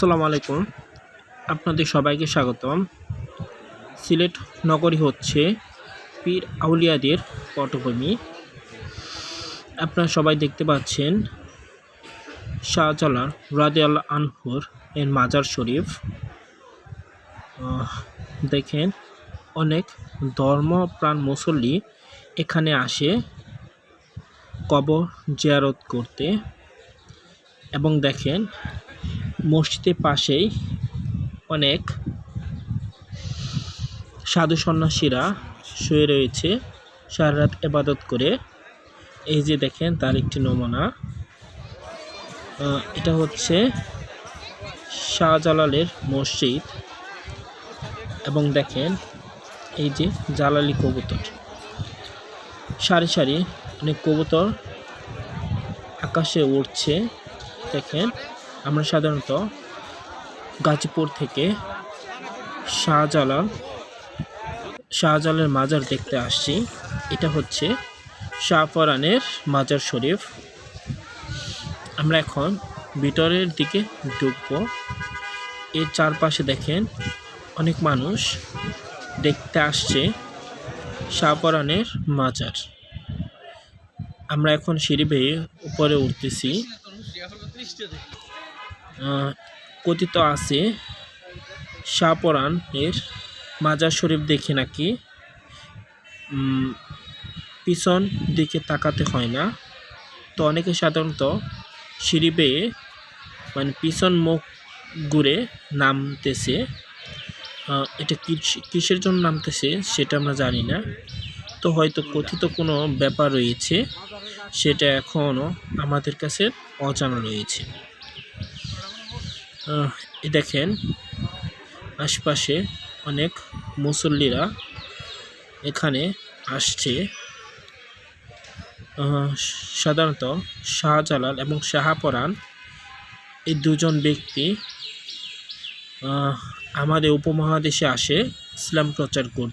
আসসালামু আলাইকুম। আপনাদের সবাইকে স্বাগতম। সিলেট নগরী হচ্ছে পীর আউলিয়াদের পটভূমি। আপনারা সবাই দেখতে পাচ্ছেন শাহজালাল রাদিয়াল আনহুর এর মাজার শরীফ। দেখেন অনেক ধর্মপ্রাণ মুসল্লি এখানে আসে কবর জিয়ারত করতে। এবং দেখেন মসজিদের পাশেই অনেক সাধু সন্ন্যাসীরা শুয়ে রয়েছে। সারা রাত এবাদত করে। এই যে দেখেন, তার একটি নমুনা। এটা হচ্ছে শাহজালালের মসজিদ। এবং দেখেন, এই যে জালালি কবুতর। সারি সারি অনেক কবুতর আকাশে উড়ছে। দেখেন আমরা সাধারণত গাজীপুর থেকে শাহজালাল, শাহজালালের মাজার দেখতে আসছি। এটা হচ্ছে শাহপরানের মাজার শরীফ। আমরা এখন ভিতরের দিকে ঢুকবো। এর চারপাশে দেখেন অনেক মানুষ দেখতে আসছে শাহপরানের মাজার। আমরা এখন সিঁড়ি বেয়ে উপরে উঠতেছি। কথিত আছে শাহপরাণ এর মাজার শরীফ দেখে নাকি পিছন দিকে তাকাতে হয় না। তো অনেকে সাধারণত সিঁড়ি বেয়ে মানে পিছন মুখ ঘুরে নামতেছে। এটা কিস- কিসের জন্য নামতেছে সেটা আমরা জানি না। তো হয়তো কথিত কোনো ব্যাপার রয়েছে, সেটা এখনও আমাদের কাছে অজানা রয়েছে। দেখেন, আশপাশে অনেক মুসল্লিরা এখানে আসছে। সাধারণত শাহজালাল এবং শাহপরাণ এই দুজন ব্যক্তি আমাদের উপমহাদেশে আসে ইসলাম প্রচার করতে।